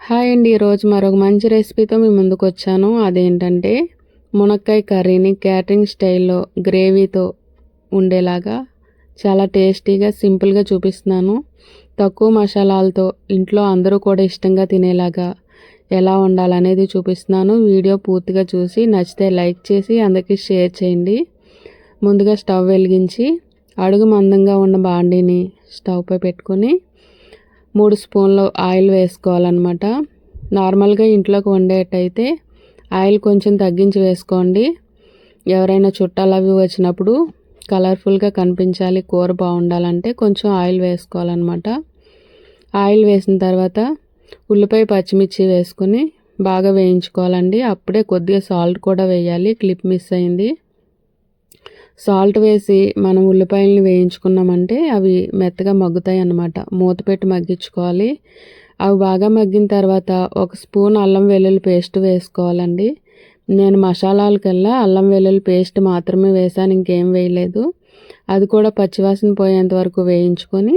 Hi అండి ఈరోజు మరొక మంచి రెసిపీతో మీ ముందుకు వచ్చాను అదేంటంటే మునక్కాయ కర్రీని క్యాటరింగ్ స్టైల్లో గ్రేవీతో ఉండేలాగా చాలా టేస్టీగా సింపుల్గా చూపిస్తున్నాను. తక్కువ మసాలాలతో ఇంట్లో అందరూ కూడా ఇష్టంగా తినేలాగా ఎలా ఉండాలనేది చూపిస్తున్నాను. వీడియో పూర్తిగా చూసి నచ్చితే లైక్ చేసి అందరికీ షేర్ చేయండి. ముందుగా స్టవ్ వెలిగించి అడుగు మందంగా ఉన్న బాండీని స్టవ్పై పెట్టుకొని మూడు స్పూన్లు ఆయిల్ వేసుకోవాలన్నమాట. నార్మల్గా ఇంట్లోకి వండేటైతే ఆయిల్ కొంచెం తగ్గించి వేసుకోండి. ఎవరైనా చుట్టాలు అవి వచ్చినప్పుడు కలర్ఫుల్గా కనిపించాలి కూర బాగుండాలంటే కొంచెం ఆయిల్ వేసుకోవాలన్నమాట. ఆయిల్ వేసిన తర్వాత ఉల్లిపాయ పచ్చిమిర్చి వేసుకొని బాగా వేయించుకోవాలండి. అప్పుడే కొద్దిగా సాల్ట్ కూడా వేయాలి క్లిప్ మిస్ అయింది. సాల్ట్ వేసి మనం ఉల్లిపాయలను వేయించుకున్నామంటే అవి మెత్తగా మగ్గుతాయి అన్నమాట మూత పెట్టి మగ్గించుకోవాలి. అవి బాగా మగ్గిన తర్వాత ఒక స్పూన్ అల్లం వెల్లుల్లి పేస్ట్ వేసుకోవాలండి. నేను మసాలాలకల్లా అల్లం వెల్లుల్లి పేస్ట్ మాత్రమే వేసాను ఇంకేం వేయలేదు. అది కూడా పచ్చివాసన పోయేంత వరకు వేయించుకొని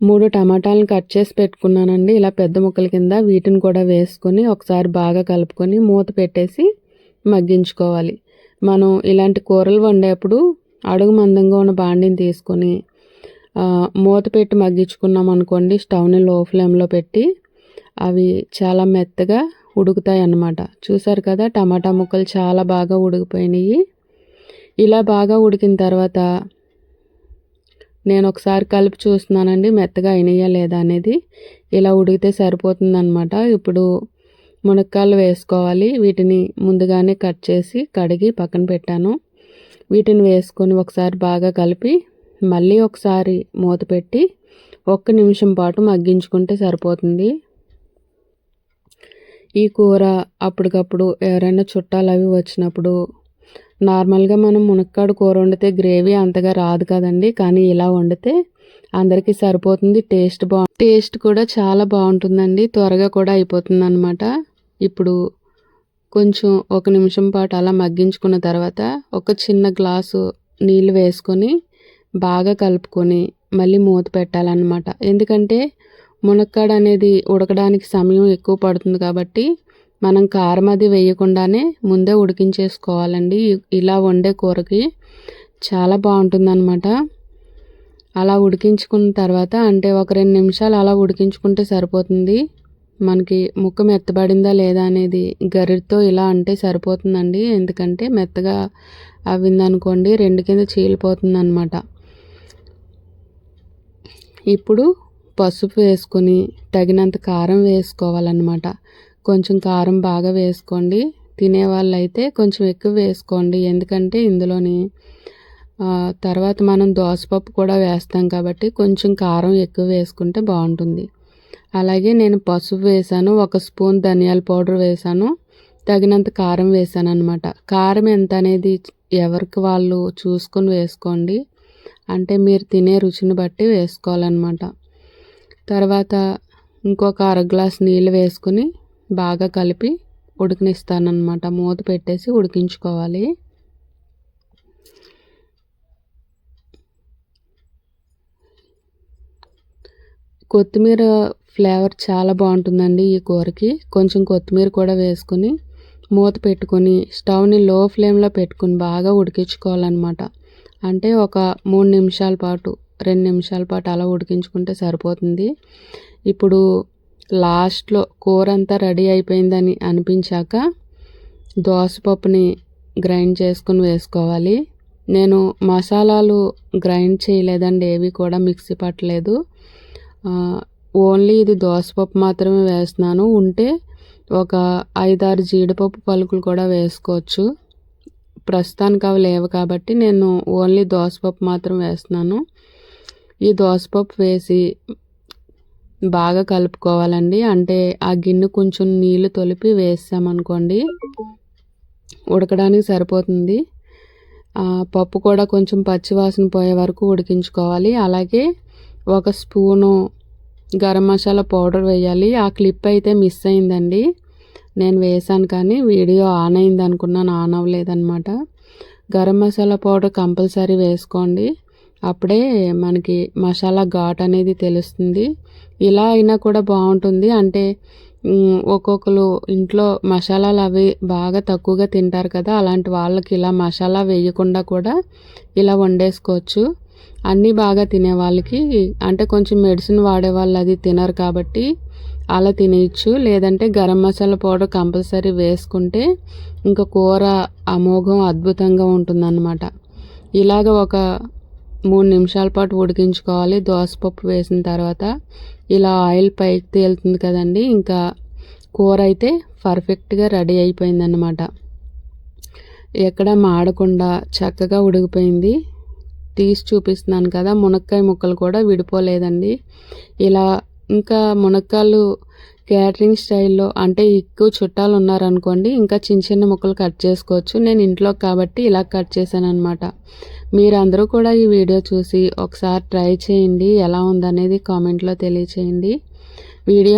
మూడు టమాటాలను కట్ చేసి పెట్టుకున్నానండి. ఇలా పెద్ద ముక్కల కింద వీటిని కూడా వేసుకొని ఒకసారి బాగా కలుపుకొని మూత పెట్టేసి మగ్గించుకోవాలి. మనం ఇలాంటి కూరలు వండేప్పుడు అడుగు మందంగా ఉన్న బాండిని తీసుకొని మూత పెట్టి మగ్గించుకున్నాం అనుకోండి స్టవ్ని లో ఫ్లేమ్లో పెట్టి అవి చాలా మెత్తగా ఉడుకుతాయి అన్నమాట. చూసారు కదా టమాటా ముక్కలు చాలా బాగా ఉడికిపోయినాయి. ఇలా బాగా ఉడికిన తర్వాత నేను ఒకసారి కలిపి చూస్తున్నానండి మెత్తగా అయినాయా లేదా అనేది. ఇలా ఉడికితే సరిపోతుందన్నమాట. ఇప్పుడు మునక్కాయలు వేసుకోవాలి. వీటిని ముందుగానే కట్ చేసి కడిగి పక్కన పెట్టాను. వీటిని వేసుకొని ఒకసారి బాగా కలిపి మళ్ళీ ఒకసారి మూత పెట్టి ఒక్క నిమిషం పాటు మగ్గించుకుంటే సరిపోతుంది. ఈ కూర అప్పటికప్పుడు ఎవరైనా చుట్టాలు అవి వచ్చినప్పుడు నార్మల్గా మనం మునక్కాడు కూర వండితే గ్రేవీ అంతగా రాదు కదండి. కానీ ఇలా వండితే అందరికీ సరిపోతుంది. టేస్ట్ బా టేస్ట్ కూడా చాలా బాగుంటుందండి. త్వరగా కూడా అయిపోతుంది అనమాట ఇప్పుడు కొంచెం ఒక నిమిషం పాటు అలా మగ్గించుకున్న తర్వాత ఒక చిన్న గ్లాసు నీళ్ళు వేసుకొని బాగా కలుపుకొని మళ్ళీ మూత పెట్టాలన్నమాట. ఎందుకంటే మునక్కాడ అనేది ఉడకడానికి సమయం ఎక్కువ పడుతుంది కాబట్టి మనం కారం అది వేయకుండానే ముందే ఉడికించేసుకోవాలండి. ఇలా వండే కూరకి చాలా బాగుంటుందన్నమాట. అలా ఉడికించుకున్న తర్వాత అంటే ఒక రెండు నిమిషాలు అలా ఉడికించుకుంటే సరిపోతుంది. మనకి ముక్క మెత్తబడిందా లేదా అనేది గరిటతో ఇలా అంటే సరిపోతుందండి. ఎందుకంటే మెత్తగా అవ్విందనుకోండి రెండు కింద చీలిపోతుంది అనమాట ఇప్పుడు పసుపు వేసుకొని తగినంత కారం వేసుకోవాలన్నమాట. కొంచెం కారం బాగా వేసుకోండి. తినే అయితే కొంచెం ఎక్కువ వేసుకోండి. ఎందుకంటే ఇందులోని తర్వాత మనం దోసపప్పు కూడా వేస్తాం కాబట్టి కొంచెం కారం ఎక్కువ వేసుకుంటే బాగుంటుంది. అలాగే నేను పసుపు వేసాను ఒక స్పూన్ ధనియాల పౌడర్ వేసాను తగినంత కారం వేసాను అనమాట కారం ఎంత అనేది ఎవరికి వాళ్ళు చూసుకొని వేసుకోండి. అంటే మీరు తినే రుచిని బట్టి వేసుకోవాలన్నమాట. తర్వాత ఇంకొక అర గ్లాస్ నీళ్ళు వేసుకుని బాగా కలిపి ఉడికినిస్తానమాట మూత పెట్టేసి ఉడికించుకోవాలి. కొత్తిమీర ఫ్లేవర్ చాలా బాగుంటుందండి ఈ కూరకి. కొంచెం కొత్తిమీర కూడా వేసుకొని మూత పెట్టుకొని స్టవ్ని లో ఫ్లేమ్లో పెట్టుకుని బాగా ఉడికించుకోవాలన్నమాట. అంటే ఒక మూడు నిమిషాల పాటు రెండు నిమిషాల పాటు అలా ఉడికించుకుంటే సరిపోతుంది. ఇప్పుడు లాస్ట్లో కూర అంతా రెడీ అయిపోయిందని అనిపించాక దోసపప్పుని గ్రైండ్ చేసుకుని వేసుకోవాలి. నేను మసాలాలు గ్రైండ్ చేయలేదండి ఏవి కూడా మిక్సీ పట్టలేదు. ఓన్లీ ఇది దోసపప్పు మాత్రమే వేస్తున్నాను. ఉంటే ఒక ఐదారు జీడిపప్పు పలుకులు కూడా వేసుకోవచ్చు. ప్రస్తుతానికి అవి లేవు కాబట్టి నేను ఓన్లీ దోసపప్పు మాత్రం వేస్తున్నాను. ఈ దోసపప్పు వేసి బాగా కలుపుకోవాలండి. అంటే ఆ గిన్నె కొంచెం నీళ్ళు తొలిపి వేసామనుకోండి ఉడకడానికి సరిపోతుంది. పప్పు కూడా కొంచెం పచ్చివాసన పోయే వరకు ఉడికించుకోవాలి. అలాగే ఒక స్పూను గరం మసాలా పౌడర్ వేయాలి. ఆ క్లిప్ అయితే మిస్ అయిందండి. నేను వేసాను కానీ వీడియో ఆన్ అయింది అనుకున్నాను ఆన్ అవ్వలేదన్నమాట. గరం మసాలా పౌడర్ కంపల్సరీ వేసుకోండి. అప్పుడే మనకి మసాలా ఘాట్ అనేది తెలుస్తుంది. ఇలా అయినా కూడా బాగుంటుంది. అంటే ఒక్కొక్కరు ఇంట్లో మసాలాలు అవి బాగా తక్కువగా తింటారు కదా అలాంటి వాళ్ళకి ఇలా మసాలా వేయకుండా కూడా ఇలా వండేసుకోవచ్చు. అన్నీ బాగా తినే వాళ్ళకి అంటే కొంచెం మెడిసిన్ వాడే వాళ్ళు అది తినరు కాబట్టి అలా తినేయచ్చు. లేదంటే గరం మసాలా పౌడర్ కంపల్సరీ వేసుకుంటే ఇంకా కూర అమోఘం అద్భుతంగా ఉంటుందన్నమాట. ఇలాగ ఒక మూడు నిమిషాల పాటు ఉడికించుకోవాలి. దోసపప్పు వేసిన తర్వాత ఇలా ఆయిల్ పైకి తేలుతుంది కదండి ఇంకా కూర అయితే పర్ఫెక్ట్గా రెడీ అయిపోయిందన్నమాట. ఎక్కడ మాడకుండా చక్కగా ఉడికిపోయింది. తీసి చూపిస్తున్నాను కదా మునక్కాయ ముక్కలు కూడా విడిపోలేదండి. ఇలా ఇంకా మునక్కాయలు క్యాటరింగ్ స్టైల్లో అంటే ఎక్కువ చుట్టాలు ఉన్నారనుకోండి ఇంకా చిన్న చిన్న ముక్కలు కట్ చేసుకోవచ్చు. నేను ఇంట్లో కాబట్టి ఇలా కట్ చేశాను అనమాట మీరందరూ కూడా ఈ వీడియో చూసి ఒకసారి ట్రై చేయండి ఎలా ఉందనేది కామెంట్లో తెలియచేయండి. వీడియో